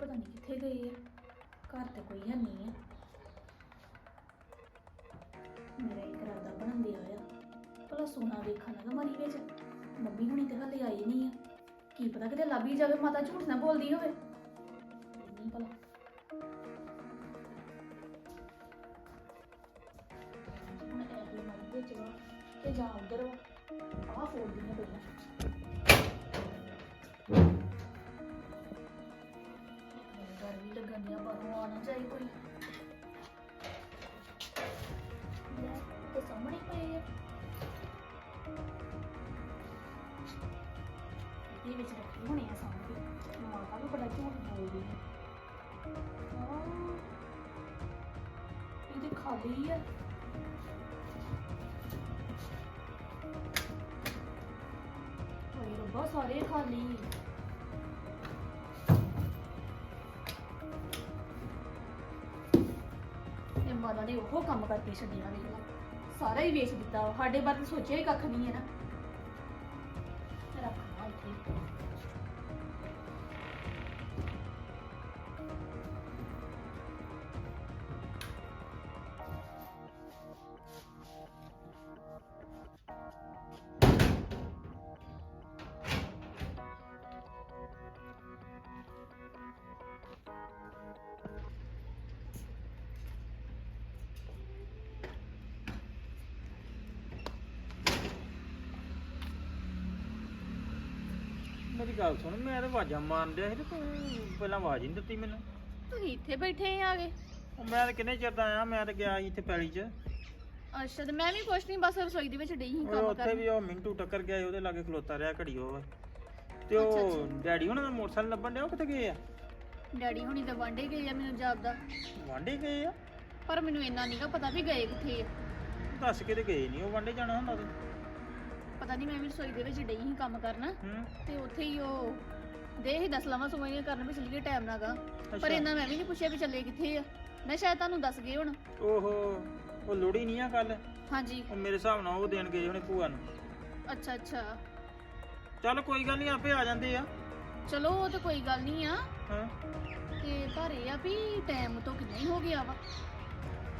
ਪਤਾ ਨਹੀਂ ਕਿੱਥੇ ਗਏ ਆ। ਘਰ ਤੇ ਕੋਈ ਹੈ ਨਹੀਂ ਆ। ਮੇਰਾ ਇੱਕ ਰਾਦਾ ਬਣਨ ਦਿਆ ਆ। ਭਲਾ ਸੋਨਾ ਵੇਖਣ ਲੱਗਾ ਮਰੀ ਵਿੱਚ। ਮੰਮੀ ਹੁਣੀ ਤੇ ਹਲੇ ਆਈ ਨਹੀਂ ਆ। ਕੀ ਪਤਾ ਕਿਤੇ ਲੱਭ ਹੀ ਜਾਵੇ, ਮਾਤਾ ਝੂਠ ਨਾ ਬੋਲਦੀ ਹੋਵੇ। ਨਹੀਂ ਭਲਾ। ਹੁਣ ਇਹ ਮਰੀ ਵਿੱਚ ਵਾ ਤੇ ਜਾ ਉਧਰ ਵਾ ਆਹ ਦੀਆਂ ਪਹਿਲਾਂ ਬਾਹਰੋਂ ਤੇ ਸਾਹਮਣੇ ਪਏ ਆ ਇਹਦੇ ਵਿੱਚ ਰੱਖੇ ਹੋਣੇ ਆ ਸਾਹਮਣੇ। ਮਾਤਾ ਵੀ ਬੜਾ ਝੂਠ ਬੋਲਦੀ ਹੈ। ਇਹਦੇ ਖਾਲੀ ਆ। ਹਾਏ ਰੱਬਾ, ਸਾਰੇ ਖਾਲੀ। ਉਹਨਾਂ ਨੇ ਉਹ ਕੰਮ ਕਰਕੇ ਛੱਡਿਆ ਵੇਖ ਲਾ ਸਾਰਾ ਹੀ ਵੇਚ ਦਿੱਤਾ ਵਾ। ਸਾਡੇ ਬਾਰੇ ਤਾਂ ਸੋਚਿਆ ਹੀ ਕੱਖ ਨਹੀਂ ਹੈ ਨਾ ਮੇਰੀ ਗੱਲ ਸੁਣ ਮੈਂ ਤਾਂ ਆਵਾਜ਼ਾਂ ਮਾਰਨ ਡਿਆ ਸੀ ਤੇ ਤੂੰ ਪਹਿਲਾਂ ਆਵਾਜ਼ ਹੀ ਨਹੀਂ ਦਿੱਤੀ ਮੈਨੂੰ। ਤੁਸੀਂ ਇੱਥੇ ਬੈਠੇ ਆ ਗਏ ਉਹ ਮੈਂ ਤਾਂ ਕਿੰਨੇ ਚਿਰ ਦਾ ਆਇਆ ਮੈਂ ਤਾਂ ਗਿਆ ਸੀ ਇੱਥੇ ਪੈਲੀ 'ਚ। ਅੱਛਾ ਤੇ ਮੈਂ ਵੀ ਕੁਛ ਨਹੀਂ ਬਸ ਰਸੋਈ ਦੇ ਵਿੱਚ ਡਈ ਸੀ ਉਹ ਕੰਮ ਉੱਥੇ ਕਰਨ। ਵੀ ਉਹ ਮਿੰਟੂ ਟੱਕਰ ਗਿਆ ਸੀ, ਉਹਦੇ ਲਾਗੇ ਖਲੋਤਾ ਰਿਹਾ ਘੜੀ ਉਹ। ਤੇ ਉਹ ਡੈਡੀ ਉਹਨਾਂ ਦਾ ਮੋਟਰਸਾਈਕਲ ਲੱਭਣ ਡਿਆ ਉਹ ਕਿੱਥੇ ਗਏ ਆ? ਡੈਡੀ ਹੁਣੀ ਤਾਂ ਵਾਂਡੇ ਗਏ ਆ ਮੈਨੂੰ ਜਾਪਦਾ ਵਾਂਡੇ ਗਏ ਆ? ਪਰ ਮੈਨੂੰ ਇੰਨਾ ਨਹੀਂਗਾ ਪਤਾ ਵੀ ਗਏ ਕਿੱਥੇ ਆ। ਦੱਸ ਕੇ ਤੇ ਗਏ ਨਹੀਂ ਉਹ ਵਾਂਡੇ ਜਾਣਾ ਹੁੰਦਾ ਤੇ। ਪਤਾ ਨਹੀਂ ਮੈਂ ਵੀ ਰਸੋਈ ਦੇ ਵਿੱਚ ਡਈ ਸੀ ਕੰਮ ਕਰਨ। ਹੂੰ। ਤੇ ਉੱਥੇ ਹੀ ਉਹ ਦੇ ਹੀ ਦਸ ਲਵਾਂ ਸੁਮਾਈਆਂ ਕਰਨ ਵੀ ਚੱਲੀਏ ਟਾਈਮ ਨਾਗਾ ਪਰ। ਇੰਨਾ ਮੈਂ ਵੀ ਨਹੀਂ ਪੁੱਛਿਆ ਵੀ ਚੱਲੇ ਕਿੱਥੇ ਆ। ਮੈਂ ਸ਼ਾਇਦ ਤੁਹਾਨੂੰ ਦੱਸ ਗਏ ਹੁਣ। ਓਹੋ ਉਹ ਲੋੜੀ ਨਹੀਂ ਆ ਕੱਲ ਹਾਂਜੀ। ਉਹ ਮੇਰੇ ਹਿਸਾਬ ਨਾਲ ਉਹ ਦੇਣ ਗਏ ਹੋਣੇ ਭੂਆ ਨੂੰ। ਅੱਛਾ ਅੱਛਾ। ਚੱਲ ਕੋਈ ਗੱਲ ਨਹੀਂ ਆਪੇ ਆ ਜਾਂਦੇ ਆ। ਚਲੋ ਉਹ ਤਾਂ ਕੋਈ ਗੱਲ ਨਹੀਂ ਆ। ਹਾਂ। ਤੇ ਪਰ ਇਹ ਆ ਵੀ ਟਾਈਮ ਤੋਂ ਕਿੰਨਾ ਹੀ ਹੋ ਗਿਆ ਵਾ।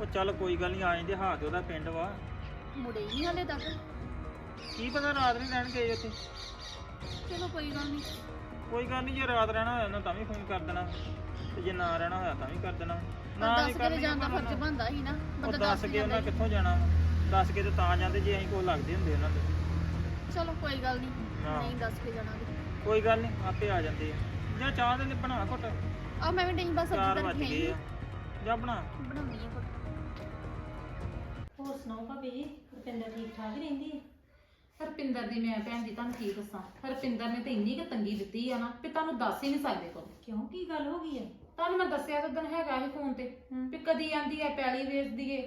ਉਹ ਚੱਲ ਕੋਈ ਗੱਲ ਨਹੀਂ ਆ ਜਾਂਦੇ ਹਾਂ ਤੇ ਉਹਦਾ ਪਿੰਡ ਵਾ। ਮੁੜੇ ਹੀ ਨਹੀਂ ਹਲੇ ਤੱਕ। ਕੀ ਪਤਾ ਰਾਤ ਨਹੀਂ ਰਹਿਣ ਗਏ ਉੱਥੇ? ਚਲੋ ਕੋਈ ਗੱਲ ਨਹੀਂ। ਕੋਈ ਗੱਲ ਨਹੀਂ ਜੇ ਰਾਤ ਰਹਿਣਾ ਹੋਇਆ ਤਾਂ ਵੀ ਫੋਨ ਕਰ ਦੇਣਾ। ਤੇ ਜੇ ਨਾ ਰਹਿਣਾ ਹੋਇਆ ਤਾਂ ਵੀ ਕਰ ਦੇਣਾ। ਪਰ ਵੀ ਦੱਸ ਕੇ ਕਰਨੀ ਤੇ ਜਾਣ ਦਾ ਉਹਨਾਂ ਫਰਜ਼। ਬਣਦਾ ਹੀ ਨਾ ਉਹ ਬੰਦਾ ਦੱਸ ਦੱਸ ਕੇ ਉਹਨਾਂ ਜਾਂਦਾ ਕਿੱਥੋਂ ਜਾਣਾ ਵਾ? ਦੱਸ ਕੇ ਤੇ ਤਾਂ ਜਾਂਦੇ ਜੇ ਅਸੀਂ ਕੋਲ ਲੱਗਦੇ ਹੁੰਦੇ ਉਹਨਾਂ ਦੇ। ਚਲੋ ਕੋਈ ਗੱਲ ਨਹੀਂ ਹਾਂ। ਨਹੀਂ ਦੱਸ ਕੇ ਜਾਣਾ ਤੇ। ਕੋਈ ਗੱਲ ਨਹੀਂ ਆਪੇ ਆ ਜਾਂਦੇ ਆ। ਜਾਂ ਚਾਹ ਦੇ ਲਈ ਬਣਾ ਘੁੱਟ। ਆ ਮੈਂ ਵੀ ਨਹੀਂ ਬਸ ਚਾਰ ਸਬਜ਼ੀ ਵੱਜ ਤੱਕ ਗਏ ਆ। ਜਾਂ ਬਣਾ। ਬਣਾਉਣੀ ਆ ਘੁੱਟ। ਹੋਰ ਸੁਣਾਓ ਭਾਬੀ ਜੀ ਰੁਪਿੰਦਰ ਠੀਕ ਠਾਕ ਹੀ ਰਹਿੰਦੀ? ਹੈ ਹਰਪਿੰਦਰ ਦੀ ਮੈਂ ਭੈਣ ਜੀ ਤੁਹਾਨੂੰ ਕੀ ਦੱਸਾਂ? ਹਰਪਿੰਦਰ ਨੇ ਤੇ ਇੰਨੀ ਕੁ ਤੰਗੀ ਦਿੱਤੀ ਆ ਨਾ ਕਿ ਤੁਹਾਨੂੰ ਦੱਸ ਹੀ ਨਹੀਂ ਸਕਦੇ ਕੋਲ ਕਿਉਂ? ਕੀ ਗੱਲ ਹੋ ਗਈ ਹੈ ਤੁਹਾਨੂੰ ਮੈਂ ਦੱਸਿਆ ਤਾਂ ਦਿਨ ਹੈਗਾ ਇਹ ਫੋਨ ਤੇ ਵੀ ਕਦੀ ਆਂਦੀ ਐ ਪੈਲੀ ਵੇਚ ਦਈਏ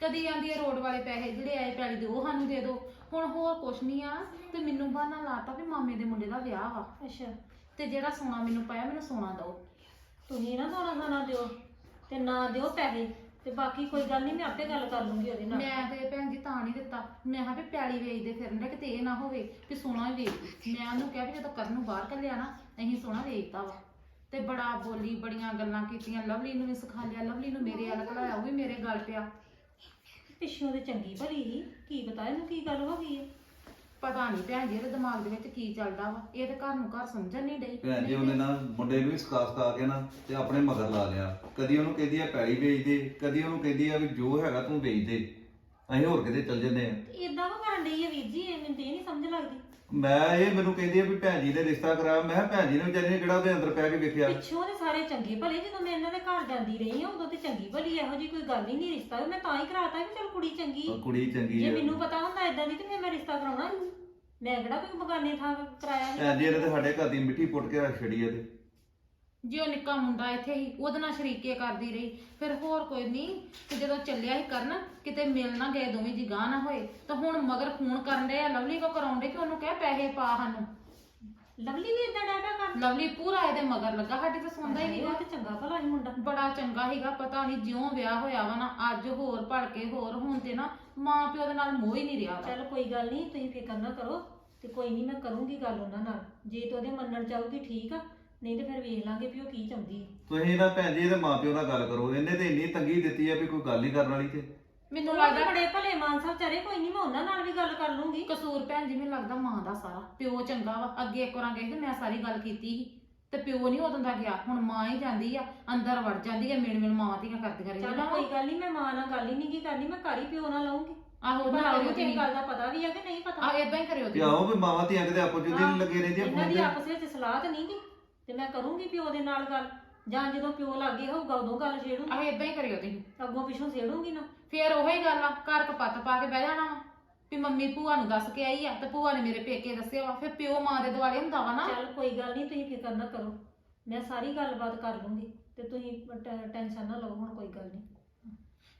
ਕਦੀ ਆਂਦੀ ਐ ਰੋਡ ਵਾਲੇ ਪੈਸੇ ਜਿਹੜੇ ਆਏ ਪੈਲੀ ਦੇ ਉਹ ਸਾਨੂੰ ਦੇ ਦਿਓ ਹੁਣ ਹੋਰ ਕੁਛ ਨਹੀਂ ਆ ਤੇ ਮੈਨੂੰ ਬਹਾਨਾ ਲਾਤਾ ਵੀ ਮਾਮੇ ਦੇ ਮੁੰਡੇ ਦਾ ਵਿਆਹ ਵਾ। ਅੱਛਾ। ਤੇ ਜਿਹੜਾ ਸੋਨਾ ਮੈਨੂੰ ਪਾਇਆ ਮੈਨੂੰ ਸੋਨਾ ਦਿਓ। ਤੁਸੀਂ ਨਾ ਸੋਨਾ ਖਾਣਾ ਦਿਓ ਤੇ ਨਾ ਦਿਓ ਪੈਸੇ। ਤੇ ਬਾਕੀ ਕੋਈ ਗੱਲ ਨਹੀਂ ਮੈਂ ਆਪੇ ਗੱਲ ਕਰ ਲੂੰਗੀ ਉਹਦੇ ਨਾਲ। ਮੈਂ ਤੇ ਭੈਣ ਜੀ ਤਾਂ ਨਹੀਂ ਦਿੱਤਾ। ਮੈਂ ਕਿਹਾ ਵੀ ਪੈਲੀ ਵੇਚਦੇ ਫਿਰਨ ਦੇ ਕਿਤੇ ਇਹ ਨਾ ਹੋਵੇ ਕਿ ਸੋਨਾ ਹੀ ਵੇਚ। ਮੈਂ ਉਹਨੂੰ ਕਿਹਾ ਵੀ ਜਦੋਂ ਕਰਨ ਨੂੰ ਬਾਹਰ ਕੱਲਿਆ ਨਾ ਅਸੀਂ ਸੋਨਾ ਵੇਚਤਾ ਵਾ। ਤੇ ਬੜਾ ਬੋਲੀ ਬੜੀਆਂ ਗੱਲਾਂ ਕੀਤੀਆਂ। ਲਵਲੀ ਨੂੰ ਵੀ ਸਿਖਾ ਲਿਆ ਲਵਲੀ ਨੂੰ ਮੇਰੇ ਵੱਲ ਘਲਾਇਆ ਉਹ ਵੀ ਮੇਰੇ ਗੱਲ ਪਿਆ। ਪਿੱਛੋਂ ਤੇ ਚੰਗੀ ਭਲੀ ਸੀ। ਕੀ ਪਤਾ ਇਹਨੂੰ ਕੀ ਗੱਲ ਹੋ ਗਈ ਹੈ ਪਤਾ ਨਹੀਂ ਭੈਣ ਜੀ ਇਹਦੇ ਦਿਮਾਗ ਦੇ ਵਿੱਚ ਕੀ ਚੱਲਦਾ ਵਾ? ਇਹ ਤੇ ਘਰ ਨੂੰ ਘਰ ਸਮਝਣ ਨਹੀਂ ਡਈ। ਭੈਣ ਜੀ ਉਹਨੇ ਨਾ ਮੁੰਡੇ ਨੂੰ ਵੀ ਸਕਾ ਸਕਾ ਕੇ ਨਾ ਤੇ ਆਪਣੇ ਮਗਰ ਲਾ ਲਿਆ। ਕਦੀ ਉਹਨੂੰ ਕਹਿੰਦੀ ਆ ਪੈਲੀ ਵੇਚ ਦੇ ਕਦੀ ਉਹਨੂੰ ਕਹਿੰਦੀ ਆ ਵੀ ਜੋ ਹੈਗਾ ਤੂੰ ਵੇਚ ਦੇ। ਅਸੀਂ ਹੋਰ ਕਿਤੇ ਚੱਲ ਜੰਨੇ ਆ। ਇਦਾਂ ਕੋ ਕਰਨ ਡਈ ਹੈ ਵੀਰ ਜੀ? ਇਹ ਮੈਨੂੰ ਤੇ ਇਹ ਨਹੀਂ ਸਮਝ ਲੱਗਦੀ। ਮੈਂ ਇਹ ਮੈਨੂੰ ਕਹਿੰਦੀ ਆ ਵੀ ਭੈਣ ਜੀ ਨੇ ਰਿਸ਼ਤਾ ਕਰਾਇਆ। ਮੈਂ ਕਿਹਾ ਭੈਣ ਜੀ ਨੇ ਵਿਚਾਰੀ ਨੇ ਕਿਹੜਾ ਉਹਦੇ ਅੰਦਰ ਪੈ ਕੇ ਵੇਖਿਆ? ਪਿੱਛੋਂ ਦੇ ਸਾਰੇ ਚੰਗੇ ਭਲੇ ਜਦੋਂ ਮੈਂ ਇਹਨਾਂ ਦੇ ਘਰ ਜਾਂਦੀ ਰਹੀ ਹਾਂ ਉਦੋਂ ਤੇ ਚੰਗੀ ਭਲੀ ਇਹੋ ਜੀ ਕੋਈ ਗੱਲ ਹੀ ਨਹੀਂ ਰਿਸ਼ਤਾ ਮੈਂ ਤਾਂ ਹੀ ਕਰਾਤਾ ਵੀ ਚਲ ਕੁੜੀ ਚੰਗੀ। ਉਹ ਕੁੜੀ ਚੰਗੀ ਜੇ ਆ ਮੈਨੂੰ ਪਤਾ ਹੁੰਦਾ ਇਦਾਂ ਦੀ ਤੇ ਫਿਰ ਮੈਂ ਰਿਸ਼ਤਾ ਕਰਾਉਣਾ ਨਹੀਂ ਮੈਂ ਕਿਹੜਾ ਕੋਈ ਬਗਾਨੇ ਥਾਂ ਕਰਾਇਆ? ਸੀ ਭੈਣ ਜੀ ਨੇ ਤੇ ਸਾਡੇ ਘਰ ਦੀ ਮਿੱਟੀ ਪੁੱਟ ਕੇ ਰੱਖ ਛੜੀ ਆ ਤੇ। ਜੇ ਉਹ ਨਿੱਕਾ ਮੁੰਡਾ ਇੱਥੇ ਹੀ ਉਹਦੇ ਨਾਲ ਸ਼ਰੀਕੇ ਕਰਦੀ ਰਹੀ। ਫਿਰ ਹੋਰ ਕੋਈ ਨਹੀਂ ਤੇ ਜਦੋਂ ਚੱਲਿਆ ਹੀ ਕਰਨ ਕਿਤੇ ਮਿਲ ਨਾ ਗਏ ਦੋਵੇਂ ਜੀ ਗਾਹ ਨਾ ਹੋਏ ਤਾਂ ਹੁਣ ਮਗਰ ਫੋਨ ਕਰਨ ਦੇ ਆ। ਲਵਲੀ ਕੋ ਕਰਾਉਂਦੇ ਕਿ ਉਹਨੂੰ ਕਹਿ ਪੈਸੇ ਪਾ ਸਾਨੂੰ? ਲਵਲੀ ਵੀ ਇਦਾਂ ਡਾਟਾ ਕਰ ਲਵਲੀ ਪੂਰਾ ਇਹਦੇ ਮਗਰ ਲੱਗਾ ਸਾਡੇ ਤਾਂ ਸੁਣਦਾ ਹੀ ਉਹ ਨਹੀਂਗਾ ਤੇ ਚੰਗਾ ਭਲਾ ਸੀ ਮੁੰਡਾ। ਬੜਾ ਚੰਗਾ ਸੀਗਾ ਪਤਾ ਨਹੀਂ ਜਿਉਂ ਵਿਆਹ ਹੋਇਆ ਵਾ ਨਾ ਅੱਜ ਹੋਰ ਭੜਕੇ ਹੋਰ ਹੁਣ ਤੇ ਨਾ ਮਾਂ ਪਿਓ ਦੇ ਨਾਲ ਮੋਹ ਹੀ ਨਹੀਂ ਰਿਹਾ। ਚੱਲ ਕੋਈ ਗੱਲ ਨਹੀਂ ਤੁਸੀਂ ਫਿਕਰ ਨਾ ਕਰੋ ਤੇ ਕੋਈ ਨਹੀਂ ਮੈਂ ਕਰੂੰਗੀ ਗੱਲ ਉਹਨਾਂ ਨਾਲ। ਜੇ ਤੇ ਉਹਦੇ ਮੰਨਣ ਚਾਹੂਗੀ ਠੀਕ ਆ ਨਹੀਂ ਤੇ ਫਿਰ ਵੇਖ ਲਾਂਗੇ ਵੀ ਉਹ ਕੀ ਚਾਹੁੰਦੀ ਹੈ ਤੁਸੀਂ ਨਾ ਭੈਣ ਜੀ ਇਹਦੇ ਮਾਪਿਓ ਨਾਲ ਗੱਲ ਕਰੋ ਇਹਨੇ ਤੇ ਇੰਨੀ ਤੰਗੀ ਦਿੱਤੀ ਆ ਵੀ ਕੋਈ ਗੱਲ ਹੀ ਕਰਨ ਵਾਲੀ ਤੇ। ਮੈਨੂੰ ਲੱਗਦਾ ਬੜੇ ਭਲੇ ਮਾਨਸਾ ਵਿਚਾਰੇ ਕੋਈ ਨਹੀਂ ਮੈਂ ਉਹਨਾਂ ਨਾਲ ਵੀ ਗੱਲ ਕਰ ਲੂੰਗੀ। ਕਸੂਰ ਭੈਣ ਜੀ ਮੈਨੂੰ ਲੱਗਦਾ ਮਾਂ ਦਾ ਸਾਰਾ। ਪਿਓ ਚੰਗਾ ਵਾ ਅੱਗੇ ਇੱਕ ਵਾਰਾਂ ਗਏ ਤੇ ਮੈਂ ਸਾਰੀ ਗੱਲ ਕੀਤੀ ਸੀ। ਤੇ ਪਿਓ ਨਹੀਂ ਉਦੋਂ ਦਾ ਗਿਆ ਹੁਣ ਮਾਂ ਹੀ ਜਾਂਦੀ ਆ ਅੰਦਰ ਵੜ ਜਾਂਦੀ ਆ ਮਿਣ ਮਿਣ ਮਾਵਾਂ ਦੀਆਂ ਕਰਦੀਆਂ ਚੱਲ ਰਹਿੰਦੀਆਂ ਕੋਈ ਗੱਲ ਨਹੀਂ ਮੈਂ ਮਾਂ ਨਾਲ ਗੱਲ ਹੀ ਨਹੀਂ ਕੀ ਕਰਨੀ ਮੈਂ ਘਰ ਹੀ ਪਿਓ ਨਾਲ ਲਾਉਂਗੀ ਆਹੋ ਭਲਾ ਨਾ ਉਹਨੂੰ ਕਿਸੇ ਗੱਲ ਦਾ ਪਤਾ ਵੀ ਆ ਕਿ ਨਹੀਂ ਪਤਾ। ਆ ਇਦਾਂ ਹੀ ਕਰਿਓ ਤੇ ਤੁਸੀਂ। ਆਓ ਵੀ ਮਾਵਾਂ ਧੀਆਂ ਕਿਤੇ ਆਪੋ ਜਿਹੀ ਹਾਂ। ਲੱਗੇ ਰਹਿੰਦੀਆਂ ਇਹਨਾਂ ਫੋਨ ਦੀ ਤੇ। ਆਪਸ ਵਿੱਚ ਸਲਾਹ ਤਾਂ ਨਹੀਂ ਗੀ। ਤੇ ਮੈਂ ਕਰੂੰਗੀ ਪਿਓ ਦੇ ਨਾਲ ਗੱਲ? ਜਾਂ ਜਦੋਂ ਪਿਓ ਲੱਗੇ ਹੋਊਗਾ ਉਦੋਂ ਗੱਲ ਛੇੜੂ ਆਹ ਇਦਾਂ ਹੀ ਕਰਿਓ ਤੁਸੀਂ। ਅੱਗੋਂ ਪਿੱਛੋਂ ਛੇੜੂਗੀ ਨਾ? ਫੇਰ ਉਹੀ ਗੱਲ ਆ ਘਰ ਕਪੱਤ ਪਾ ਕੇ ਬਹਿ ਜਾਣਾ ਵਾ। ਵੀ ਮੰਮੀ ਭੂਆ ਨੂੰ ਦੱਸ ਕੇ ਆਈ ਆ ਤੇ ਭੂਆ ਨੇ ਮੇਰੇ ਪੇਕੇ ਦੱਸਿਆ ਵਾ। ਫਿਰ ਪਿਓ ਮਾਂ ਦੇ ਦੁਆਲੇ ਹੁੰਦਾ ਵਾ ਨਾ। ਚੱਲ ਕੋਈ ਗੱਲ ਨਹੀਂ ਤੁਸੀਂ ਫਿਕਰ ਨਾ ਕਰੋ। ਮੈਂ ਸਾਰੀ ਗੱਲਬਾਤ ਕਰ ਲੂੰਗੀ ਤੇ ਤੁਸੀਂ ਟੈਨਸ਼ਨ ਨਾ ਲਓ ਹੁਣ ਕੋਈ ਗੱਲ ਨਹੀਂ।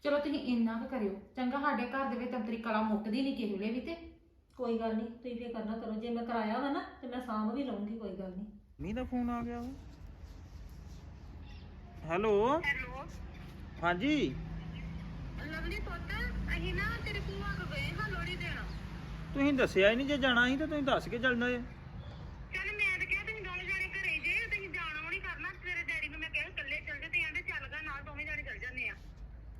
ਚਲੋ ਤੁਸੀਂ ਇੰਨਾ ਕੁ ਕਰਿਓ। ਚੰਗਾ ਸਾਡੇ ਘਰ ਦੇ ਵਿੱਚ ਤੰਤਰੀ ਕਲਾ ਮੁੱਕਦੀ ਨਹੀਂ ਕਿਸੇ ਵੇਲੇ ਵੀ ਤੇ। ਕੋਈ ਗੱਲ ਨਹੀਂ ਤੁਸੀਂ ਫਿਕਰ ਨਾ ਕਰੋ। ਜੇ ਮੈਂ ਕਰਾਇਆ ਵਾ ਨਾ ਤੇ ਮੈਂ ਸਾਂਭ ਵੀ ਲਵਾਂਗੀ ਕੋਈ ਗੱਲ ਨਹੀਂ। ਮੀਂਹ ਦਾ ਫੋਨ ਆ ਗਿਆ ਹੈਲੋ। ਹੈਲੋ। ਹਾਂਜੀ। ਲਵਲੀ ਪੁੱਤ ਅਸੀਂ ਨਾ ਤੇਰੇ ਭੂਆ ਕੋ ਗਏ ਹਾਂ ਲੋੜੀ ਦੇਣ। ਤੁਸੀਂ ਦੱਸਿਆ ਹੀ ਨਹੀਂ ਜੇ ਜਾਣਾ ਸੀ ਤਾਂ ਤੁਸੀਂ ਦੱਸ ਕੇ ਚੱਲਣਾ ਜੇ। ਚੱਲ ਮੈਂ ਤਾਂ ਕਿਹਾ ਤੁਸੀਂ ਦੋਵੇਂ ਜਾਣੇ ਘਰੇ ਜੇ ਤੁਸੀਂ ਜਾਣਾ ਉਹ ਨਹੀਂ ਕਰਨਾ ਤੇਰੇ ਡੈਡੀ ਨੂੰ ਮੈਂ ਕਿਹਾ ਇਕੱਲੇ ਚੱਲ ਜਾ ਤੇ ਕਹਿੰਦੇ ਚੱਲ ਗਾ ਨਾਲ ਦੋਵੇਂ ਜਾਣੇ ਚੱਲ ਜਾਂਦੇ ਆ।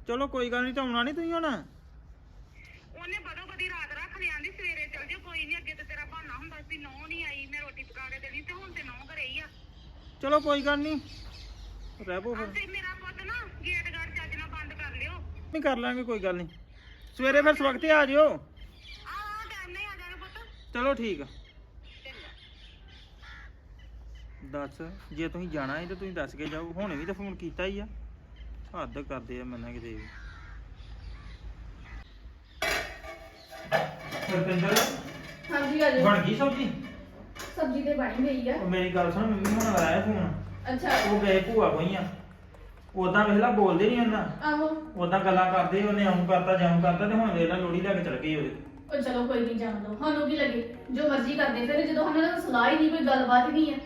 ਚਲੋ ਕੋਈ ਗੱਲ ਨਹੀਂ ਤਾਂ ਆਉਣਾ ਨਹੀਂ ਤੁਸੀਂ ਹੁਣ ਉਹਨੇ ਬਦੋ ਬਦੀ ਰਾਤ ਰੱਖ ਲਿਆ ਆਂਦੀ ਸਵੇਰੇ ਚੱਲ ਜਾ ਕੋਈ ਨਹੀਂ ਅੱਗੇ ਤੇ ਤੇਰਾ ਬਹਾਨਾ ਹੁੰਦਾ ਸੀ ਨੌ ਨਹੀਂ ਆਈ ਮੈਂ ਰੋਟੀ ਪਕਾ ਕੇ ਦੇਣੀ ਤੇ ਹੁਣ ਤੇ ਨੌ ਘਰੇ ਹੀ ਆ ਚਲੋ ਕੋਈ ਗੱਲ ਨਹੀਂ। ਰਹਿ ਆਹ ਫਿਰ। ਤੇ ਮੇਰਾ ਪੁੱਤ ਨਾ ਗੇਟ ਗਾਰਡ ਚੱਜ ਨਾਲ ਬੰਦ ਕਰ ਲਿਓ। ਨਹੀਂ ਕਰ ਲਾਂਗੇ ਕੋਈ ਗੱਲ ਨਹੀਂ। ਸਵੇਰੇ ਫਿਰ ਸਵਖਤੇ ਆ ਜਿਓ। ਆਹ ਆਹ ਟਾਈਮ ਨਹੀਂ ਆ ਜਾਣਾ ਪੁੱਤ। ਚਲੋ ਠੀਕ ਆ। ਚੰਗਾ। ਦੱਸ ਜੇ ਤੁਸੀਂ ਜਾਣਾ ਹੈ ਤਾਂ ਤੁਸੀਂ ਦੱਸ ਕੇ ਜਾਓ। ਹੁਣੇ ਵੀ ਤਾਂ ਫੋਨ ਕੀਤਾ ਹੀ ਆ। ਹੱਦ ਕਰਦੇ ਆ ਮੈਨਾਂ ਕਿਤੇ ਵੀ। ਸਰਪਿੰਦਰ ਹਾਂਜੀ ਆ ਜਾਓ। ਬਣ ਗਈ ਸਬਜੀ? ਸਬਜ਼ੀ ਤੇ ਬਣੀ ਗਈ ਆ। ਉਹ ਮੇਰੀ ਗੱਲ ਸੁਣ ਮੰਮੀ ਹੁਣ ਆਇਆ ਫੋਨ। ਅੱਛਾ। ਉਹ ਗਏ ਭੂਆ ਕੋਈਆਂ। ਉਦਾਂ ਵੇਖਲਾ ਬੋਲਦੇ ਨਹੀਂ ਉਹਨਾਂ। ਆਹੋ। ਉਦਾਂ ਗੱਲਾਂ ਕਰਦੇ ਉਹਨੇ ਆਉਂ ਕਰਤਾ ਜਾਉਂ ਕਰਤਾ ਤੇ ਹੁਣ ਵੇਖਲਾ ਲੋੜੀ ਲੈ ਕੇ ਚਲ ਗਈ ਉਹਦੇ। ਉਹ ਚਲੋ ਕੋਈ ਨਹੀਂ ਜਾਣ ਦੋ। ਸਾਨੂੰ ਕੀ ਲੱਗੇ? ਜੋ ਮਰਜ਼ੀ ਕਰਦੇ ਫਿਰ ਜਦੋਂ ਉਹਨਾਂ ਨਾਲ ਸਲਾਹ ਹੀ ਨਹੀਂ ਕੋਈ ਗੱਲਬਾਤ ਹੀ ਨਹੀਂ ਹੈ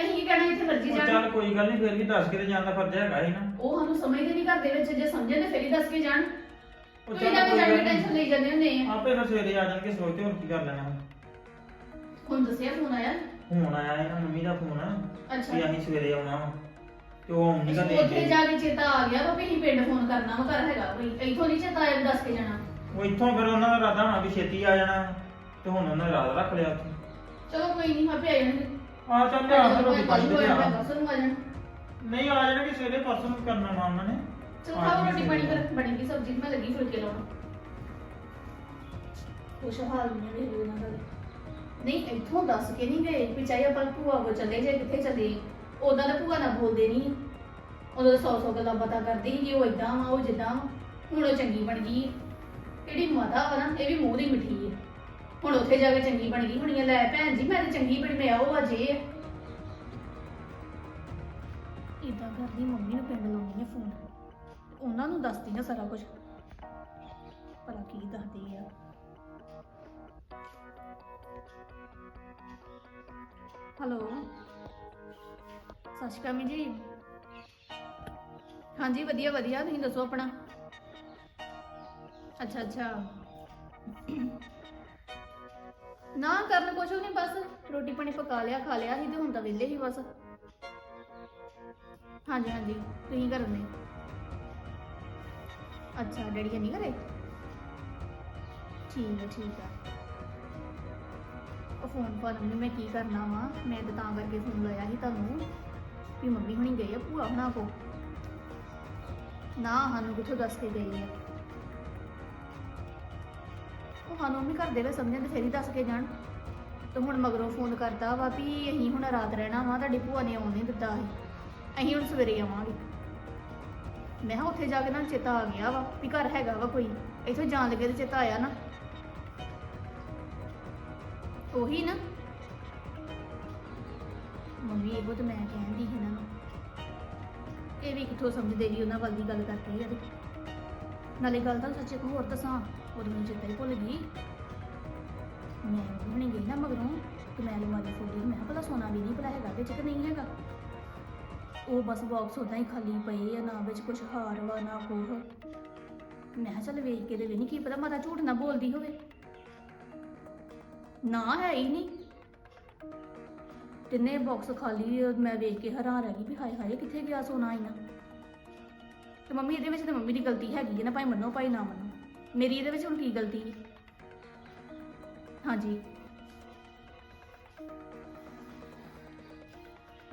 ਅਸੀਂ ਕੀ ਕਹਿਣਾ ਇੱਥੇ ਮਰਜ਼ੀ ਉਹ ਜਾਣ। ਚੱਲ ਕੋਈ ਗੱਲ ਨਹੀਂ ਫਿਰ ਵੀ ਦੱਸ ਕੇ ਤੇ ਜਾਣ ਦਾ ਫਰਜ਼ ਹੈਗਾ ਹੀ ਨਾ। ਉਹ ਸਾਨੂੰ ਸਮਝਦੇ ਨਹੀਂ ਘਰ ਦੇ ਵਿੱਚ ਜੇ ਸਮਝੇ ਤੇ ਫਿਰ ਹੀ ਦੱਸ ਕੇ ਜਾਣ। ਉਹ ਤੁਸੀਂ ਤਾਂ ਕੋਈ ਜਾਣ ਗੱਲ ਕੇ ਨੀ। ਟੈਨਸ਼ਨ ਲਈ ਜਾਂਦੇ ਹੁੰਦੇ ਆ। ਆਪੇ ਫਿਰ ਸਵੇਰੇ ਆ ਜਾਣਗੇ ਸੋਚਦੇ ਹੁਣ ਕੀ ਕਰ ਲੈਣਾ। ਹੁਣ। ਦੱਸਿਆ ਫੋਨ ਆਇਆ? ਹੁਣ ਆਇਆ ਇਹਨਾਂ ਮੰਮੀ ਦਾ ਫੋਨ ਅੱਛਾ। ਕਿ ਅਸੀਂ ਸਵੇਰੇ ਆਉਣਾ ਵਾ ਤੇ ਉਹ ਆਉਣ ਨਹੀਂ ਗਾ ਉੱਥੇ ਦੇ ਜਾ ਕੇ ਚੇਤਾ ਆ ਗਿਆ ਵਾ ਵੀ ਅਸੀਂ ਪਿੰਡ ਫੋਨ ਕਰਨਾ ਵਾ ਘਰ ਹੈਗਾ ਕੋਈ। ਇੱਥੋਂ ਨਹੀਂ ਚੇਤਾ ਆਇਆ ਵੀ ਦੱਸ ਕੇ ਜਾਣਾ। ਉਹ ਇੱਥੋਂ ਫਿਰ ਉਹਨਾਂ ਦਾ ਇਰਾਦਾ ਹੋਣਾ ਵੀ ਛੇਤੀ ਆ ਜਾਣਾ ਤੇ ਹੁਣ ਉਹਨਾਂ ਨੇ ਰਾਤ ਰੱਖ ਲਿਆ ਉੱਥੇ। ਚਲੋ ਕੋਈ ਨਹੀਂ ਆਪੇ ਆ ਜਾਣਗੇ। ਆ ਚੱਲ ਲਿਆ ਫਿਰ ਰੋਟੀ ਪਾਣੀ ਤੇ ਲਿਆ। ਦੱਸੋ ਨੂੰ ਆ ਜਾਣ। ਨਹੀਂ ਆ ਜਾਣਗੇ ਸਵੇਰੇ ਪਰਸੋਂ ਨੂੰ ਕਰਨਾ ਵਾ ਉਹਨਾਂ ਨੇ। ਚਲ ਆ ਖਾਓ ਜਾਣਗੇ ਰੋਟੀ ਪਾਣੀ। ਫਿਰ ਬਣੇਗੀ ਸਬਜ਼ੀ ਮੈਂ ਲੱਗੀ ਫੁਲਕੇ ਲਾਉਣ। ਕੁਛ ਹਾਲ ਨਹੀਂ ਲਓ ਇਹਨਾਂ ਦਾ। ਨਹੀਂ, ਇੱਥੋਂ ਦੱਸ ਕੇ ਨਹੀਂ ਗਏ ਵੀ ਚਾਹੇ ਆਪਾਂ ਭੂਆ ਕੋ ਚੱਲੇ ਜੇ ਕਿੱਥੇ ਚੱਲੇ ਉਦਾਂ ਤਾਂ ਭੂਆ ਨਾਲ ਬੋਲਦੇ ਨਹੀਂ। ਉਦੋਂ ਸੌ ਸੌ ਗੱਲਾਂ ਪਤਾ ਕਰਦੀ ਸੀ ਕਿ ਉਹ ਇਦਾਂ ਵਾ, ਉਹ ਜਿੱਦਾਂ ਵਾ। ਹੁਣ ਉਹ ਚੰਗੀ ਬਣ ਗਈ। ਹੈ। ਜਿਹੜੀ ਮਾਤਾ ਵਾ ਨਾ, ਇਹ ਵੀ ਮੂੰਹ ਦੀ ਮਿੱਠੀ ਹੈ ਹੁਣ ਉੱਥੇ ਜਾ ਕੇ ਚੰਗੀ ਬਣ ਗਈ ਹੋਣੀ ਲੈ ਭੈਣ ਜੀ, ਮੈਂ ਤਾਂ ਚੰਗੀ ਬਣੀ, ਮੈਂ ਉਹ ਅਜੇ ਇਦਾਂ ਕਰਦੀ, ਮੰਮੀ ਨੂੰ ਪਿੰਡ ਲਾਉਣੀ ਹੈ ਫੋਨ। ਉਹਨਾਂ ਨੂੰ ਦੱਸਦੀ ਨਾ ਸਾਰਾ ਕੁਝ ਭਲਾ ਕੀ ਦੱਸਦੀ ਆ। ਹੈਲੋ। ਸਤਿ ਸ਼੍ਰੀ ਅਕਾਲ ਮੀ ਜੀ। ਹਾਂਜੀ, ਵਧੀਆ ਵਧੀਆ। ਤੁਸੀਂ ਦੱਸੋ ਆਪਣਾ? ਅੱਛਾ ਅੱਛਾ। ਨਾ, ਕਰਨ ਕੁਛ ਵੀ ਨਹੀਂ ਬਸ ਰੋਟੀ ਪਾਣੀ ਪਕਾ ਲਿਆ, ਖਾ ਲਿਆ ਸੀ ਤੇ ਹੁਣ ਤਾਂ ਵਿਹਲੇ ਹੀ ਬਸ। ਹਾਂਜੀ ਹਾਂਜੀ। ਤੁਸੀਂ ਕਰਨੇ ਅੱਛਾ, ਡੈਡੀ ਨਹੀਂ ਕਰੇ ਠੀਕ ਹੈ ਠੀਕ ਹੈ। ਉਹ ਫੋਨ ਪਰ ਮੰਮੀ ਮੈਂ ਕੀ ਕਰਨਾ ਵਾ? ਮੈਂ ਤਾਂ ਤਾਂ ਕਰਕੇ ਫੋਨ ਲਾਇਆ ਸੀ ਤੁਹਾਨੂੰ ਵੀ ਮੰਮੀ ਹੁਣੀ ਗਏ ਆ, ਭੂਆ ਹੁਣਾ ਕੋ। ਨਾ ਸਾਨੂੰ ਕਿੱਥੋਂ ਦੱਸ ਕੇ ਗਈ ਆ। ਉਹ ਸਾਨੂੰ ਮੰਮੀ ਘਰ ਦੇ ਵਿੱਚ ਸਮਝਣ ਤੇ ਫੇਰ ਹੀ ਦੱਸ ਕੇ ਜਾਣ। ਤੇ ਹੁਣ ਮਗਰੋਂ ਫੋਨ ਕਰਦਾ ਵਾ ਵੀ ਅਸੀਂ ਹੁਣ ਰਾਤ ਰਹਿਣਾ ਵਾ, ਤੁਹਾਡੀ ਭੂਆ ਨੇ ਆਉਣ ਨਹੀਂ ਦਿੱਤਾ ਸੀ। ਅਸੀਂ ਹੁਣ ਸਵੇਰੇ ਆਵਾਂਗੇ। ਮੈਂ ਕਿਹਾ ਉੱਥੇ ਜਾ ਕੇ ਨਾ ਚੇਤਾ ਆ ਗਿਆ ਵਾ ਵੀ ਘਰ ਹੈਗਾ ਵਾ ਕੋਈ। ਇੱਥੋਂ ਜਾਣ ਲੱਗੇ ਤੇ ਚੇਤਾ ਆਇਆ ਨਾ। ਉਹੀ ਨਾ। ਮੰਮੀ, ਇਹ ਬਹੁਤ ਮੈਂ ਕਹਿੰਦੀ ਸੀ ਇਹਨਾਂ ਨੂੰ। ਇਹ ਵੀ ਕਿੱਥੋਂ ਸਮਝਦੇ ਜੀ ਉਹਨਾਂ ਵੱਲ ਦੀ ਗੱਲ ਕਰਕੇ ਯਾਰ ਨਾਲੇ ਗੱਲ ਤਾਂ ਸੱਚੇ ਕੋ ਹੋਰ ਦੱਸਾਂ ਉਦੋਂ ਮੈਨੂੰ ਚੇਤਾ ਹੀ ਭੁੱਲ ਗਈ। ਮੈਂ ਹੁਣੇ ਗਈ ਨਾ ਮਗਰੋਂ, ਤੇ ਮੈਂ ਅਲਮਾਰੀ ਖੋਲੀ ਮੈਂ ਕਿਹਾ ਭਲਾ ਸੋਨਾ ਵੀ ਨਹੀਂ ਭਲਾ ਹੈਗਾ, ਵਿੱਚ ਕਿ ਨਹੀਂ ਹੈਗਾ। ਉਹ ਬਸ ਬਾਕਸ ਉਦਾਂ ਹੀ ਖਾਲੀ ਪਏ ਆ, ਨਾ ਵਿੱਚ ਕੁਝ ਹਾਰ ਵਾ, ਨਾ ਕੋਹ ਮੈਂ ਕਿਹਾ ਚੱਲ ਵੇਖ ਕੇ ਦੇ ਵੀ ਨਹੀਂ ਕੀ ਪਤਾ ਮਾਤਾ ਝੂਠ ਨਾ ਬੋਲਦੀ ਹੋਵੇ। ਨਾ ਹੈ ਹੀ ਨਹੀਂ। ਤਿੰਨੇ ਬਾਕਸ ਖਾਲੀ ਮੈਂ ਵੇਖ ਕੇ ਹੈਰਾਨ ਰਹਿ ਗਈ ਵੀ ਹਾਏ ਹਾਏ, ਕਿੱਥੇ ਗਿਆ ਸੋਨਾ ਇਹਨਾਂ ਤੇ ਮੰਮੀ ਇਹਦੇ ਵਿੱਚ ਤਾਂ ਮੰਮੀ ਦੀ ਗਲਤੀ ਹੈਗੀ ਹੈ ਨਾ ਭਾਈ ਮੰਨੋ ਭਾਈ ਨਾ ਮੰਨੋ। ਮੇਰੀ ਇਹਦੇ ਵਿੱਚ ਹੁਣ ਕੀ ਗਲਤੀ ਹੈ ਹਾਂਜੀ।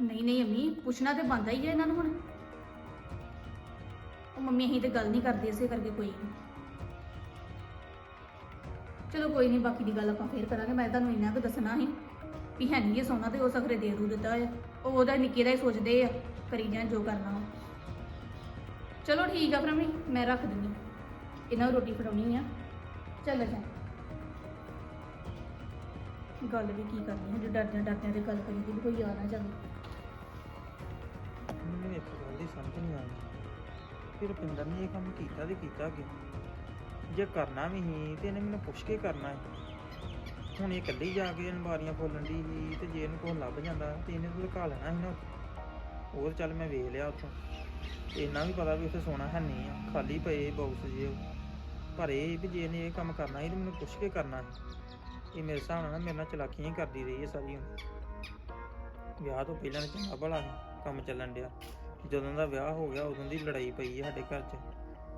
ਨਹੀਂ ਨਹੀਂ ਅੰਮੀ, ਪੁੱਛਣਾ ਤੇ ਬੰਦਾ ਹੀ ਹੈ ਇਹਨਾਂ ਨੂੰ ਹੁਣ। ਉਹ ਮੰਮੀ, ਅਸੀਂ ਤੇ ਗੱਲ ਨਹੀਂ ਕਰਦੇ ਇਸੇ ਕਰਕੇ ਕੋਈ। ਚਲੋ ਕੋਈ ਨਹੀਂ, ਬਾਕੀ ਦੀ ਗੱਲ ਆਪਾਂ ਫੇਰ ਕਰਾਂਗੇ। ਮੈਂ ਤੁਹਾਨੂੰ ਇੰਨਾ ਕੁ ਦੱਸਣਾ ਸੀ ਵੀ ਹੈ ਨਹੀਂ ਇਹ ਸੋਨਾ ਤੇ ਉਹ ਸਖਰੇ ਦੇ ਦੂ ਦਿੱਤਾ ਆ ਉਹ ਉਹਦਾ ਨਿੱਕੇ ਦਾ ਹੀ ਸੋਚਦੇ ਆ, ਕਰੀ ਜਾਣ ਜੋ ਕਰਨਾ ਵਾ। ਚਲੋ ਠੀਕ ਆ ਫਿਰ ਮੈਂ ਰੱਖ ਦਿੰਦੀ। ਇਹਨਾਂ ਨੂੰ ਰੋਟੀ ਫੜਾਉਣੀ ਆ। ਚੱਲ ਜਾ। ਗੱਲ ਵੀ ਕੀ ਕਰਨੀ ਹੈ ਜੇ ਡਰਦਿਆਂ ਡਰਦਿਆਂ ਤੇ ਗੱਲ ਕਰੀ ਵੀ ਕੋਈ ਆ ਨਾ ਜਾਵੇ। ਮੈਨੂੰ ਇੱਕ ਗੱਲ ਦੀ ਸਮਝ ਨਹੀਂ ਆਉਂਦੀ। ਫਿਰ ਰੁਪਿੰਦਰ ਨੇ ਇਹ ਕੰਮ ਕੀਤਾ ਤੇ ਕੀਤਾ ਕਿ ਜੇ ਕਰਨਾ ਵੀ ਸੀ ਤੇ ਇਹਨੇ ਮੈਨੂੰ ਪੁੱਛ ਕੇ ਕਰਨਾ ਹੈ ਹੁਣ ਇਹ ਇਕੱਲੀ ਜਾ ਕੇ ਅਲਮਾਰੀਆਂ ਫੋਲਣ ਦੀ ਸੀ ਤੇ ਜੇ ਇਹਨੂੰ ਕੋਲ ਲੱਭ ਜਾਂਦਾ ਤੇ ਇਹਨੇ ਤਾਂ ਲੁਕਾ ਲੈਣਾ ਸੀ ਨਾ ਉੱਥੇ। ਉਹ ਚੱਲ ਮੈਂ ਵੇਖ ਲਿਆ ਉੱਥੋਂ। ਇੰਨਾ ਵੀ ਪਤਾ ਵੀ ਉੱਥੇ ਸੋਨਾ ਹੈ ਨਹੀਂ ਆ, ਖਾਲੀ ਪਏ ਬਾਕਸ ਜੇ ਉਹ। ਪਰ ਇਹ ਵੀ ਜੇ ਇਹਨੇ ਇਹ ਕੰਮ ਕਰਨਾ ਸੀ ਤੇ ਮੈਨੂੰ ਪੁੱਛ ਕੇ ਕਰਨਾ ਸੀ। ਇਹ ਮੇਰੇ ਹਿਸਾਬ ਨਾਲ ਨਾ ਮੇਰੇ ਨਾਲ ਚਲਾਕੀਆਂ ਹੀ ਕਰਦੀ ਰਹੀ ਹੈ ਸਾਰੀ ਉਮਰ ਵਿਆਹ ਤੋਂ ਪਹਿਲਾਂ ਚੰਗਾ ਭਲਾ ਕੰਮ ਚੱਲਣ ਡਿਆ। ਜਦੋਂ ਦਾ ਵਿਆਹ ਹੋ ਗਿਆ, ਉਦੋਂ ਦੀ ਲੜਾਈ ਪਈ ਹੈ ਸਾਡੇ ਘਰ 'ਚ।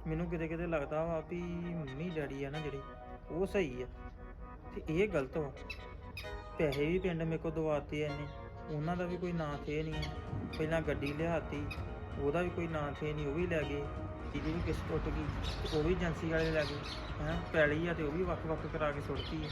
ਮੈਨੂੰ ਕਿਤੇ ਕਿਤੇ ਲੱਗਦਾ ਵਾ ਵੀ ਮੰਮੀ ਡੈਡੀ ਆ ਨਾ ਜਿਹੜੇ, ਉਹ ਸਹੀ ਆ। ਤੇ ਇਹ ਗਲਤ ਵਾ। ਪੈਸੇ ਵੀ ਪਿੰਡ ਮੇਰੇ ਕੋਲ ਦਵਾਤੇ ਇਹਨੇ ਉਹਨਾਂ ਦਾ ਵੀ ਕੋਈ ਨਾਂ ਥੇ ਨਹੀਂ ਆ। ਪਹਿਲਾਂ ਗੱਡੀ ਲਿਆਤੀ, ਉਹਦਾ ਵੀ ਕੋਈ ਨਾਂ ਥੇ ਨਹੀਂ, ਉਹ ਵੀ ਲੈ ਗਏ। ਜਿਹਦੀ ਵੀ ਕਿਸ਼ਤ ਟੁੱਟ ਗਈ, ਤੇ ਉਹ ਵੀ ਏਜੰਸੀ ਵਾਲੇ ਲੈ ਗਏ। ਹੈਂ, ਪੈਲੀ ਆ ਤੇ ਉਹ ਵੀ ਵੱਖ-ਵੱਖ ਕਰਾ ਕੇ ਸੁੱਟਤੀ ਆ।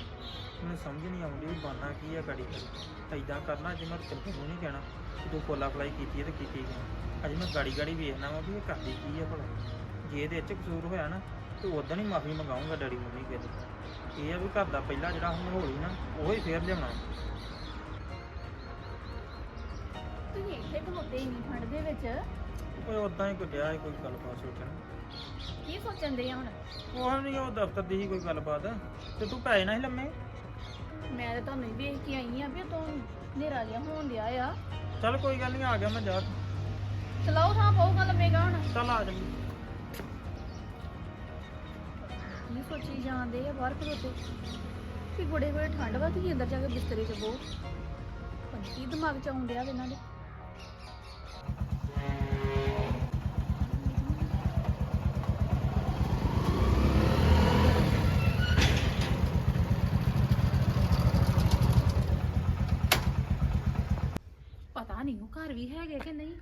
ਮੈਨੂੰ ਸਮਝ ਨਹੀਂ ਆਉਂਦੀ ਵੀ ਬਾਨਾ ਕੀ ਆ ਗਾੜੀ ਕਰੀ ਐਦਾਂ ਕਰਨਾ, ਜੇ ਮੈਂ ਤੈਨੂੰ ਨੂੰ ਨਹੀਂ ਕਹਿਣਾ ਕਿ ਤੂੰ ਕੋਲਾ ਫਲਾਈ ਕੀਤੀ ਹੈ ਤੇ ਕੀਤੀ ਕਿਉਂ? ਅੱਜ ਮੈਂ ਗਾੜੀ ਗਾੜੀ ਵੇਖਣਾ ਵਾ ਵੀ ਇਹ ਕਰਦੀ ਕੀ ਆ ਭਲਾ। ਜੇ ਇਹਦੇ ਵਿੱਚ ਕਸੂਰ ਹੋਇਆ ਨਾ ਤੇ ਉਦੋਂ ਹੀ ਮਾਫੀ ਮੰਗਾਉਂਗਾ ਡੈਡੀ ਮੰਮੀ ਕੋਲ ਇਹ ਆ ਵੀ ਘਰ ਦਾ ਪਹਿਲਾਂ ਜਿਹੜਾ ਹੁਣ ਮਾਹੌਲ ਸੀ ਨਾ ਉਹ ਹੀ ਫੇਰ ਲਿਆਉਣਾ। ਤੁਸੀਂ ਇੱਥੇ ਖਲੋਤੇ ਹੀ ਨਹੀਂ ਠੰਡ ਦੇ ਵਿੱਚ। ਓਏ ਉਦਾਂ ਹੀ ਕੋਈ ਡਿਆ ਸੀ ਕੋਈ ਗੱਲਬਾਤ ਸੋਚਣ। ਕੀ ਸੋਚਣ ਦੇ ਆ ਹੁਣ? ਉਹ ਨਹੀਂ ਉਹ ਦਫ਼ਤਰ ਦੀ ਹੀ ਕੋਈ ਗੱਲਬਾਤ ਤੇ ਤੂੰ ਪੈ ਨਾ ਸੀ ਲੰਮੇ? ਮੈਂ ਤਾਂ ਤੁਹਾਨੂੰ ਹੀ ਵੇਖ ਕੇ ਆਈ ਆ ਵੀ ਤੂੰ ਹਨੇਰਾ ਜਿਹਾ ਹੋਣ ਡਿਆ ਆ। ਚੱਲ ਕੋਈ ਗੱਲ ਨਹੀਂ ਆ ਗਿਆ ਮੈਂ ਜਾ ਚਲਾਓ ਥਾਂ ਪਊਗਾ ਲੰਮੇਗਾ ਹੁਣ। ਚੱਲ ਆ ਜਾਂਦੀ ਕੀ ਸੋਚੀ ਜਾਂਦੇ ਆ ਬਾਹਰ ਖਲੋਤੇ। ਵੀ ਬੜੇ ਬੜੇ ਠੰਡ ਵਾ, ਤੁਸੀਂ ਅੰਦਰ ਜਾ ਕੇ ਬਿਸਤਰੇ 'ਚ ਬੋ। ਕੀ ਦਿਮਾਗ 'ਚ ਆਉਂਦਿਆ ਇਹਨਾਂ ਦੇ। ਪਤਾ ਨਹੀਂ ਉਹ ਘਰ ਵੀ ਹੈਗੇ ਕਿ ਨਹੀਂ।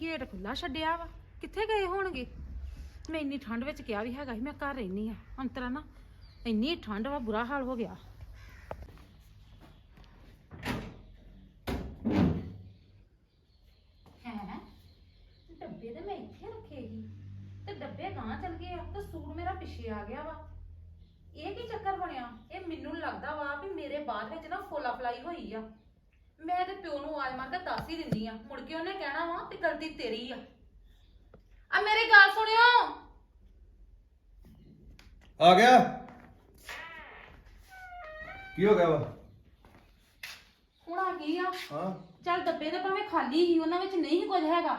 ਗੇਟ ਖੁੱਲਾ ਛੱਡਿਆ ਵਾ। ਕਿੱਥੇ ਗਏ ਹੋਣਗੇ? ਮੈਂ ਇੰਨੀ ਠੰਡ ਵਿੱਚ ਕਿਹਾ ਵੀ ਹੈਗਾ ਸੀ, ਮੈਂ ਘਰ ਰਹਿਨੀ ਆ। ਅੰਤਰਾ ਨਾ ਇੰਨੀ ਠੰਡ ਵਾ, ਬੁਰਾ ਹਾਲ ਹੋ ਗਿਆ। ਹੈ? ਡੱਬੇ ਤੇ ਮੈਂ ਇੱਥੇ ਰੱਖੇ ਸੀ। ਤੇ ਡੱਬੇ ਗਾਂ ਚਲ ਗਏ ਆ, ਤੇ ਸੂਟ ਮੇਰਾ ਪਿੱਛੇ ਆ ਗਿਆ ਵਾ। ਇਹ ਕੀ ਚੱਕਰ ਬਣਿਆ? ਇਹ ਮੈਨੂੰ ਲੱਗਦਾ ਵਾ ਵੀ ਮੇਰੇ ਬਾਅਦ ਵਿੱਚ ਨਾ ਫੋਲਾ ਫਲਾਈ ਹੋਈ ਆ। ਮੈਂ ਤੇ ਪਿਓ ਨੂੰ ਆਜ ਮਾਰ ਕੇ ਦੱਸ ਹੀ ਦਿੰਦੀ ਆ। ਮੁੜ ਕੇ ਉਹਨੇ ਕਹਿਣਾ ਵਾ ਤੇ ਗਲਤੀ ਤੇਰੀ ਆ। ਆ ਮੇਰੀ ਗੱਲ ਸੁਣਿਓ। ਆ ਗਿਆ। ਕੀ ਹੋ ਗਿਆ ਵਾ? ਹੁਣ ਆ ਗਈ ਆ। ਹਾਂ। ਚੱਲ ਡੱਬੇ ਤਾਂ ਭਾਵੇਂ ਖਾਲੀ ਸੀ ਉਹਨਾਂ ਵਿੱਚ ਨਹੀਂ ਕੁਝ ਹੈਗਾ।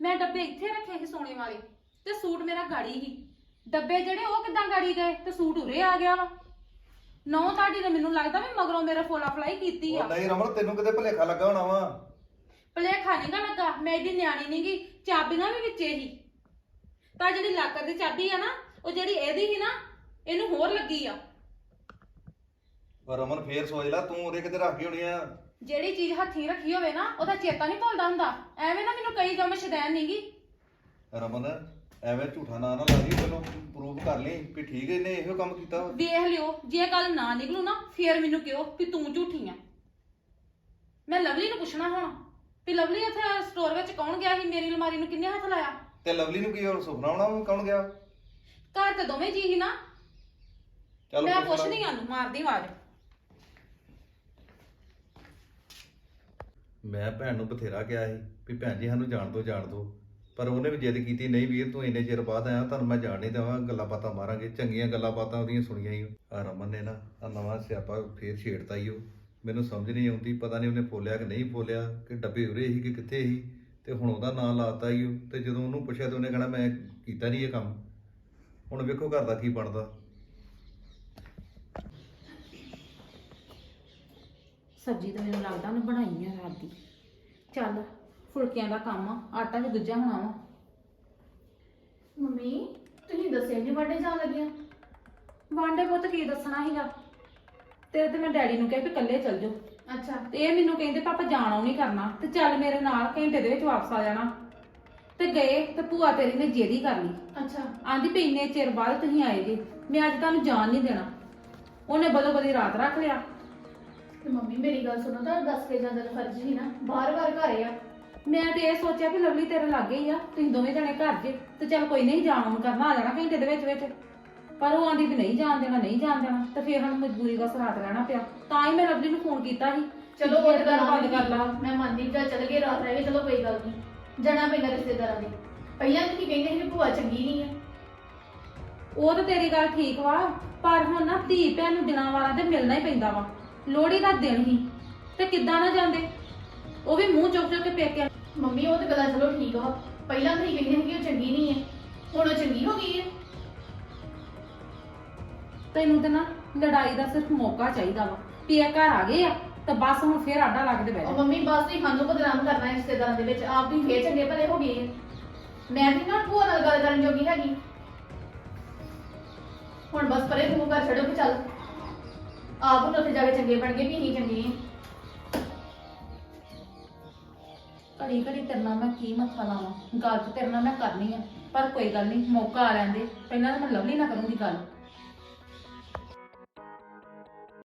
ਮੈਂ ਡੱਬੇ ਇੱਥੇ ਰੱਖੇ ਸੀ ਸੋਨੇ ਵਾਲੇ ਤੇ ਸੂਟ ਮੇਰਾ ਗਾੜੀ ਸੀ ਡੱਬੇ ਜਿਹੜੇ ਉਹ ਕਿਦਾਂ ਗਾੜੀ ਗਏ ਤੇ ਸੂਟ ਉਰੇ ਆ ਗਿਆ ਵਾ। ਨੌ ਤੁਹਾਡੀ ਨੇ ਮੈਨੂੰ ਲੱਗਦਾ ਵੀ ਮਗਰੋਂ ਮੇਰੇ ਫੋਲਾ ਫਲਾਈ ਕੀਤੀ ਉਹ ਆ ਨਹੀਂ ਰਮਨ ਤੈਨੂੰ ਕਿਤੇ ਭੁਲੇਖਾ ਲੱਗਾ ਹੋਣਾ ਵਾ? ਭਲੇਖਾ ਨੀ ਗਾ ਲੱਗਾ ਮੈਂ ਇਹਦੀ ਨਿਆਣੀ ਨੀ ਗੀ ਚਾਬੀਆਂ ਵੀ ਵਿੱਚੇ ਹੀ ਤਾਂ ਜਿਹੜੀ ਲਾਕਰ ਦੀ ਚਾਬੀ ਆ ਨਾ ਉਹ ਜਿਹੜੀ ਇਹਦੀ ਸੀ ਨਾ ਇਹਨੂੰ ਹੋਰ ਲੱਗੀ ਆ। ਪਰ ਰਮਨ ਫੇਰ ਸੋਚ ਲੈ ਤੂੰ ਉਹਦੇ ਕਿਤੇ ਰੱਖ ਕੇ ਹੋਣੀ ਆ। ਜਿਹੜੀ ਚੀਜ਼ ਹੱਥੀਂ ਰੱਖੀ ਹੋਵੇ ਨਾ ਉਹਦਾ ਚੇਤਾ ਨਹੀਂ ਭੁੱਲਦਾ ਹੁੰਦਾ। ਐਵੇਂ ਨਾ ਮੈਨੂੰ ਕਈ ਕੰਮ ਸ਼ਦੈਨ ਨੀ ਗੀ। ਰਮਨ ਐਵੇਂ ਝੂਠਾ ਨਾਂ ਨਾ ਲਾ ਤੈਨੂੰ ਪ੍ਰੂਵ ਕਰ ਲਈ ਵੀ ਠੀਕ ਇਹਨੇ ਇਹੋ ਕੰਮ ਕੀਤਾ। ਵਾ। ਵੇਖ ਲਿਓ ਜੇ ਗੱਲ ਨਾ ਨਿਕਲੂ ਨਾ ਫੇਰ ਮੈਨੂੰ ਕਿਹੋ ਵੀ ਤੂੰ ਝੂਠੀ ਆ। ਮੈਂ ਲਵਲੀ ਨੂੰ ਪੁੱਛਣਾ ਹੁਣ। ਵੀ ਲਵਲੀ ਇੱਥੇ ਸਟੋਰ ਵਿੱਚ ਕੌਣ ਗਿਆ ਸੀ? ਮੇਰੀ ਅਲਮਾਰੀ ਨੂੰ ਕਿੰਨੇ ਹੱਥ ਲਾਇਆ? ਤੇ ਲਵਲੀ ਨੂੰ ਕੀ ਹੋਰ ਸੁਪਨਾ ਆਉਣਾ ਵਾ ਕੌਣ ਗਿਆ? ਘਰ ਤੇ ਦੋਵੇਂ ਜੀ ਸੀ ਨਾ। ਚੱਲ ਮੈਂ ਪੁੱਛ ਲੈ। ਪੁੱਛਦੀ ਆ ਨੂੰ ਮਾਰਦੀ ਆਵਾਜ਼। ਮੈਂ ਭੈਣ ਨੂੰ ਬਥੇਰਾ ਕਿਹਾ ਸੀ ਵੀ ਭੈਣ ਜੀ ਸਾਨੂੰ ਜਾਣ ਦੋ ਜਾਣ ਦੋ ਪਰ ਉਹਨੇ ਵੀ ਜਿੱਦ ਕੀਤੀ ਨਹੀਂ ਵੀਰ ਤੂੰ ਇੰਨੇ ਚਿਰ ਬਾਅਦ ਆਇਆ ਤੁਹਾਨੂੰ ਮੈਂ ਜਾਣ ਨਹੀਂ ਦੇਵਾਂ ਗੱਲਾਂ ਬਾਤਾਂ ਮਾਰਾਂਗੇ ਚੰਗੀਆਂ ਗੱਲਾਂ ਬਾਤਾਂ ਉਹਦੀਆਂ ਸੁਣੀਆਂ ਹੀ। ਆ ਰਮਨ ਨੇ ਨਾ ਆ ਨਵਾਂ ਸਿਆਪਾ ਫੇਰ ਛੇੜਤਾ ਹੀ ਉਹ ਮੈਨੂੰ ਸਮਝ ਨਹੀਂ ਆਉਂਦੀ ਪਤਾ ਨਹੀਂ ਉਹਨੇ ਫੋਲਿਆ ਕਿ ਨਹੀਂ ਫੋਲਿਆ ਕਿ ਡੱਬੇ ਉਰੇ ਸੀ ਕਿ ਕਿੱਥੇ ਸੀ ਤੇ ਹੁਣ ਉਹਦਾ ਨਾਂ ਲਾਤਾ ਹੀ ਉਹ ਤੇ ਜਦੋਂ ਉਹਨੂੰ ਪੁੱਛਿਆ ਤੇ ਉਹਨੇ ਕਹਿਣਾ ਮੈਂ ਕੀਤਾ ਨਹੀਂ ਇਹ ਕੰਮ। ਹੁਣ ਵੇਖੋ ਘਰ ਦਾ ਕੀ ਬਣਦਾ। ਸਬਜ਼ੀ ਤਾਂ ਮੈਨੂੰ ਲੱਗਦਾ ਉਹਨੇ ਬਣਾਈ ਆ ਰਾਤ ਦੀ। ਚੱਲ ਫੁਲਕਿਆਂ ਦਾ ਕੰਮ ਆ ਆਟਾ ਵੀ ਗੁੱਜਾ ਹੋਣਾ ਵਾ। ਮੰਮੀ ਤੁਸੀਂ ਦੱਸਿਆ ਨਹੀਂ ਵਾਡੇ ਜਾਣ ਲੱਗਿਆ? ਵਾਂਡੇ ਪੁੱਤ ਕੀ ਦੱਸਣਾ ਸੀਗਾ? ਤੇਰੇ ਤੇ ਮੈਂ ਡੈਡੀ ਨੂੰ ਕਿਹਾ ਵੀ ਇਕੱਲੇ ਚੱਲ ਜਾਓ। ਅੱਛਾ। ਤੇ ਇਹ ਮੈਨੂੰ ਕਹਿੰਦੇ ਪਾਪਾ ਜਾਣਾ ਨਹੀਂ ਕਰਨਾ। ਤੇ ਚੱਲ ਮੇਰੇ ਨਾਲ ਘੰਟੇ ਦੇ ਵਿੱਚ ਵਾਪਸ ਆ ਜਾਣਾ। ਤੇ ਗਏ ਤੇ ਭੂਆ ਤੇਰੀ ਨੇ ਜੇਦੀ ਕਰ ਲਈ। ਅੱਛਾ। ਆਂਦੀ ਵੀ ਇੰਨੇ ਚਿਰ ਬਾਅਦ ਤੁਸੀਂ ਆਏ ਜੀ ਮੈਂ ਅੱਜ ਤੁਹਾਨੂੰ ਜਾਣ ਨਹੀਂ ਦੇਣਾ। ਉਹਨੇ ਬਦੋ ਬਦੀ ਰਾਤ ਰੱਖ ਲਿਆ। ਤੇ ਮੰਮੀ ਮੇਰੀ ਗੱਲ ਸੁਣੋ ਤਾਂ ਦੱਸ ਕੇ ਜਾਂਦਾ ਤਾਂ ਫਰਜ਼ ਹੀ ਨਾ? ਬਾਰ-ਬਾਰ ਘਰੇ ਆ। ਮੈਂ ਤੇ ਇਹ ਸੋਚਿਆ ਵੀ ਲਵਲੀ ਤੇਰੇ ਲਾਗੇ ਹੀ ਆ ਤੁਸੀਂ ਦੋਵੇਂ ਜਣੇ ਘਰ ਜੇ। ਤੇ ਚੱਲ ਕੋਈ ਨਹੀਂ ਜਾਣ ਕਰਨਾ ਆ ਜਾਣਾ ਘੰਟੇ ਦੇ ਵਿੱਚ ਵਿੱਚ। ਪਰ ਉਹ ਆਂਦੀ ਵੀ ਨਹੀਂ ਜਾਣ ਦੇਣਾ ਨਹੀਂ ਜਾਣ ਦੇਣਾ ਤੇ ਫੇਰ ਸਾਨੂੰ ਮਜਬੂਰੀ ਦਾ ਰਾਤ ਰਹਿਣਾ ਪਿਆ। ਤਾਂ ਹੀ ਮੈਂ ਲਵਲੀ ਨੂੰ ਫੋਨ ਕੀਤਾ ਸੀ ਚਲੋ ਉਹ ਗੱਲ ਬੰਦ ਕਰ ਲਾ। ਮੈਂ ਮੰਨਦੀ ਜਾਂ ਚਲ ਗਏ ਰਾਤ ਰਹਿ ਗਏ ਚਲੋ ਕੋਈ ਗੱਲ ਨਹੀਂ। ਜਾਣਾ ਪੈਂਦਾ ਰਿਸ਼ਤੇਦਾਰਾਂ ਦੇ। ਪਹਿਲਾਂ ਤੁਸੀਂ ਕਹਿੰਦੇ ਸੀ ਵੀ ਭੂਆ ਚੰਗੀ ਨਹੀਂ ਹੈ ਉਹ ਤਾਂ ਤੇਰੀ ਗੱਲ ਠੀਕ ਵਾ ਪਰ ਹੁਣ ਨਾ ਧੀ ਭੈਣ ਨੂੰ ਦਿਨਾਂ ਵਾਰਾਂ ਤੇ ਮਿਲਣਾ ਹੀ ਪੈਂਦਾ ਵਾ। ਲੋਹੜੀ ਦਾ ਦਿਨ ਹੀ। ਤੇ ਕਿੱਦਾਂ ਨਾ ਜਾਂਦੇ। ਉਹ ਵੀ ਮੂੰਹ ਚੁੱਕ ਚੁੱਕ ਕੇ ਪੇਕੇ ਮੰਮੀ ਉਹ ਤਾਂ ਗੱਲਾਂ ਚਲੋ ਠੀਕ ਵਾ ਪਹਿਲਾਂ ਤੁਸੀਂ ਕਹਿੰਦੇ ਸੀ ਕਿ ਉਹ ਚੰਗੀ ਨਹੀਂ ਹੈ ਹੁਣ ਉਹ ਚੰਗੀ ਹੋ ਗਈ ਹੈ ਤੈਨੂੰ ਤੇ ਨਾ ਲੜਾਈ ਦਾ ਸਿਰਫ ਮੌਕਾ ਚਾਹੀਦਾ ਵਾ ਵੀ ਇਹ ਘਰ ਆ ਗਏ ਆ ਤਾਂ ਬਸ ਹੁਣ ਫੇਰ ਆਡਾ ਲੱਗਦੇ ਬਹਿ ਉਹ ਜਾ। ਮੰਮੀ ਬਸ ਤੁਸੀਂ ਸਾਨੂੰ ਬਦਨਾਮ ਕਰਨਾ ਹੈ ਰਿਸ਼ਤੇਦਾਰਾਂ ਦੇ ਵਿੱਚ। ਆਪ ਵੀ ਫੇਰ ਚੰਗੇ ਭਲੇ ਹੋ ਗਏ ਹੈ। ਮੈਂ ਵੀ ਨਾ ਭੂਆ ਨਾਲ ਗੱਲ ਕਰਨ ਜੋਗੀ ਹੈਗੀ। ਹੁਣ ਬਸ ਪਰੇ ਤੂੰ ਕਰ ਛੱਡੋ ਕਿ ਚੱਲ। ਆਪ ਹੁਣ ਉੱਥੇ ਜਾ ਕੇ ਚੰਗੇ ਬਣ ਗਏ ਵੀ ਅਸੀਂ ਚੰਗੇ ਹਾਂ ਘੜੀ ਘੜੀ ਤੇਰੇ ਨਾਲ ਮੈਂ ਕੀ ਮੱਥਾ ਲਾਵਾਂ? ਗੱਲ ਤੇ ਤੇਰੇ ਨਾਲ ਮੈਂ ਕਰਨੀ ਆ ਪਰ ਕੋਈ ਗੱਲ ਨਹੀਂ ਮੌਕਾ ਆ ਲੈਂਦੇ ਪਹਿਲਾਂ ਤਾਂ ਮੈਂ ਲਵਲੀ ਨਾਲ ਕਰੂੰਗੀ ਗੱਲ।